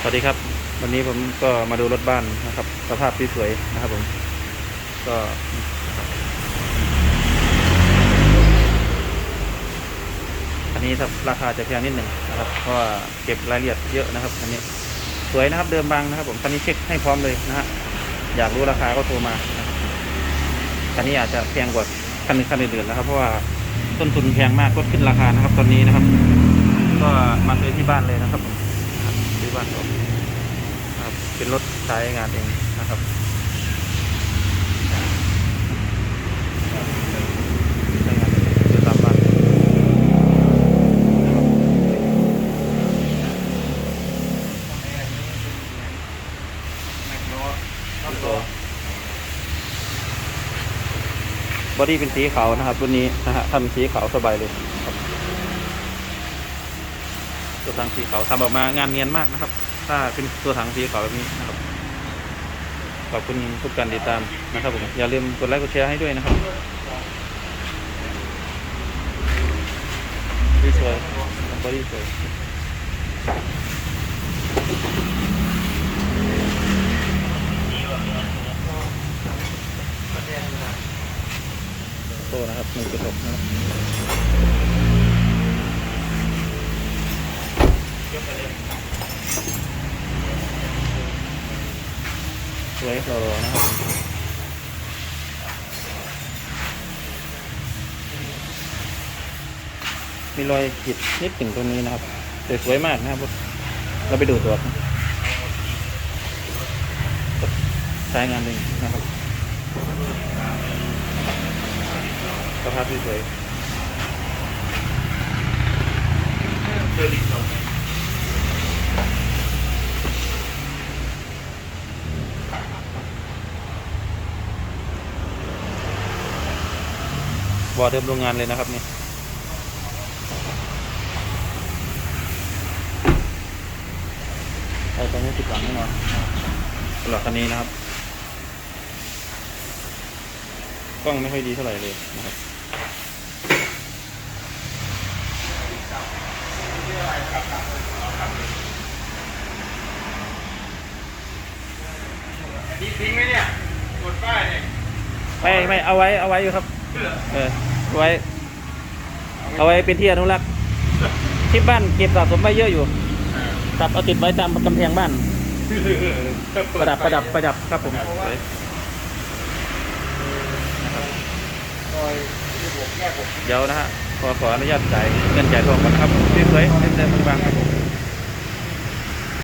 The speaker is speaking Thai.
สวัสดีครับ วันนี้ผมก็มาดูรถบ้านนะครับ สภาพสวยๆนะครับผม ก็อันนี้ครับราคาจะแพงนิดหนึ่งนะครับ เพราะว่าเก็บรายละเอียดเยอะนะครับอันนี้สวยนะครับเดิมบางนะครับ ผมคันนี้เช็คให้พร้อมเลยนะฮะอยากรู้ราคาก็โทรมานะครันนี้อาจจะแพงกว่าคันอื่นคันอื่นๆนะครับ เพราะว่าต้นทุนแพงมากลดขึ้นราคานะครับ ตอนนี้นะครับ ก็มาซื้อที่บ้านเลยนะครับผม บ้านผมครับเป็นรถใช้งานเองนะครับบอดี้เป็นสีขาวนะครับรุ่นนี้นะฮะทำสีขาวสบายเลย ตัวถังสีขาวทำออกมางานเนียนมากนะครับ ถ้าเป็นตัวถังสีขาวแบบนี้นะครับขอบคุณทุกการติดตามนะครับผมอย่าลืมกดไลค์กดแชร์ให้ด้วยนะครับดีสวยบอดี้สวยโตนะครับหนึ่งจุดหกนะครับ สวยหล่อๆนะครับมีรอยขีดนิดถึงตรงนี้นะครับแต่สวยมากนะครับ เราไปดูตัวใช้งานหนึ่งนะครับสภาพที่สวย บอเดิมโรงงานเลยนะครับนี่ใช่ตอนนี้ติดหลังแน่นอนสำหรับคันนี้นะครับ กล้องไม่ค่อยดีเท่าไหร่เลยนะครับทิ้งทิ้งไหมเนี่ยกดป้ายเนี่ยไม่ไม่เอาไว้เอาไว้อยู่ครับ เออเอาไว้ เอาไว้เป็นที่อนุรักษ์ที่บ้านเก็บสะสมไว้เยอะอยู่ครับเอาติดไว้ตามกำแพงบ้าน ประดับประดับประดับครับผมเดี๋ยวนะฮะขอขออนุญาตจ่ายเงินจ่ายทองก่อนครับสวยๆเต็มๆบางๆครับ